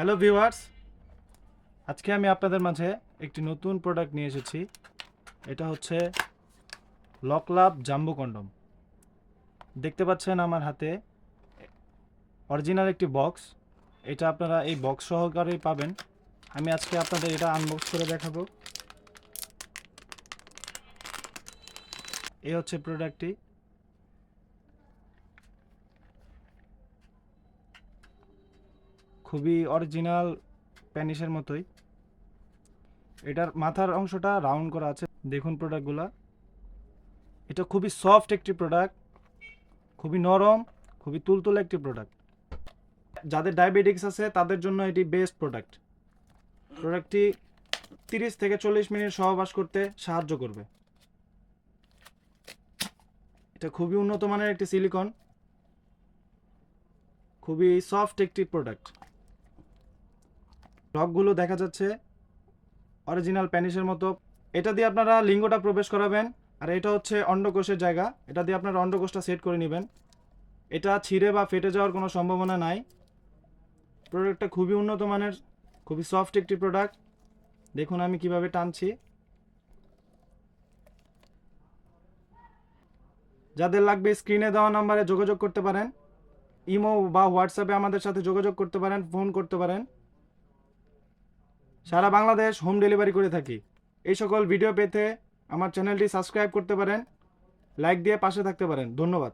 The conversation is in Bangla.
হ্যালো ভিউয়ার্স, আজকে আমি আপনাদের মাঝে একটি নতুন প্রোডাক্ট নিয়ে এসেছি। এটা হচ্ছে লকলাভ জাম্বো কন্ডম দেখতে পাচ্ছেন আমার হাতে অরিজিনাল একটি বক্স এটা আপনারা এই বক্স সহকারেই পাবেন। আমি আজকে আপনাদের এটা আনবক্স করে দেখাবো। এই হচ্ছে প্রোডাক্টটি খুবই অরিজিনাল প্যানিসের মতোই। এটার মাথার অংশটা রাউন্ড করা আছে। দেখুন প্রোডাক্টগুলা এটা খুবই সফট একটি প্রোডাক্ট খুবই নরম, খুবই তুলতুলে একটি প্রোডাক্ট যাদের ডায়াবেটিক্স আছে, তাদের জন্য এটি বেস্ট প্রোডাক্ট প্রোডাক্টটি তিরিশ থেকে চল্লিশ মিনিট সহবাস করতে সাহায্য করবে। এটা খুবই উন্নত মানের একটি সিলিকন খুবই সফট একটি প্রোডাক্ট ব্লকগুলো দেখা যাচ্ছে। অরিজিনাল প্যানিসের মতো। এটা দিয়ে আপনারা লিঙ্গটা প্রবেশ করাবেন। আর এটা হচ্ছে অন্ডকোষের জায়গা। এটা দিয়ে আপনারা অন্ডকোষটা সেট করে নেবেন। এটা ছিঁড়ে বা ফেটে যাওয়ার কোনো সম্ভাবনা নাই। প্রোডাক্টটা খুবই উন্নত মানের। খুবই সফট একটি প্রোডাক্ট দেখুন আমি কীভাবে টানছি। যাদের লাগবে স্ক্রিনে দেওয়া নাম্বারে যোগাযোগ করতে পারেন। ইমো বা হোয়াটসঅ্যাপে আমাদের সাথে যোগাযোগ করতে পারেন ফোন করতে পারেন। সারা বাংলাদেশ হোম ডেলিভারি করে থাকি। এই সকল ভিডিও পেতে আমার চ্যানেলটি সাবস্ক্রাইব করতে পারেন, লাইক দিয়ে পাশে থাকতে পারেন। ধন্যবাদ।